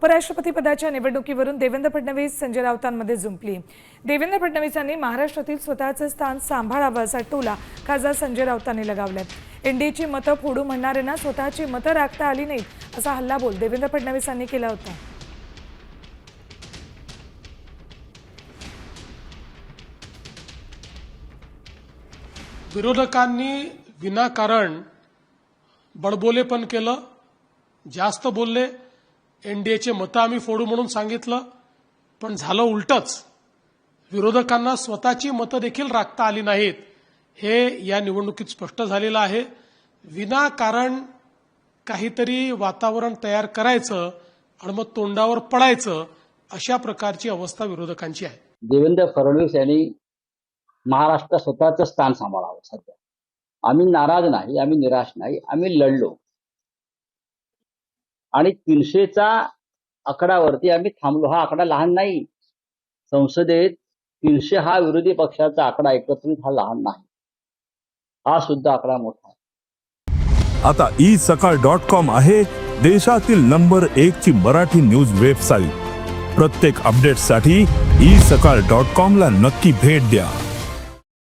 उपराष्ट्रपती पदाच्या निवडणुकीवरून देवेंद्र फडणवीस संजय राऊतांमध्ये जुंपली देवेंद्र फडणवीसांनी महाराष्ट्रातील स्वतःचं स्थान सांभाळावं असा टोला खासदार संजय राऊतांनी लगावलाय. एनडीएची मतं फोडू म्हणणाऱ्यांना स्वतःची मतं राखता आली नाहीत असा हल्लाबोल देवेंद्र फडणवीसांनी केला होता. विरोधकांनी विनाकारण बडबोलेपण केलं जास्त बोलले एनडीएचे मतं आम्ही फोडू म्हणून सांगितलं पण झालं उलटच. विरोधकांना स्वतःची मतं देखील राखता आली नाहीत. हे या निवडणुकीत स्पष्ट झालेलं आहे. विनाकारण काहीतरी वातावरण तयार करायचं आणि मग तोंडावर पडायचं अशा प्रकारची अवस्था विरोधकांची आहे. देवेंद्र फडणवीस यांनी महाराष्ट्र स्वतःचं स्थान सांभाळावं सध्या. आम्ही नाराज नाही आम्ही निराश नाही आम्ही लढलो. आणि तीनशेचा आकडावरती आम्ही थांबलो. हा आकडा लहान नाही. संसदेत तीनशे हा विरोधी पक्षाचा आकडा एकत्रित हा लहान नाही. हा सुद्धा आकडा मोठा आहे. आता ई सकाळ डॉट कॉम आहे देशातील नंबर एक ची मराठी न्यूज वेबसाईट. प्रत्येक अपडेटसाठी ई सकाळ डॉट कॉम ला नक्की भेट द्या.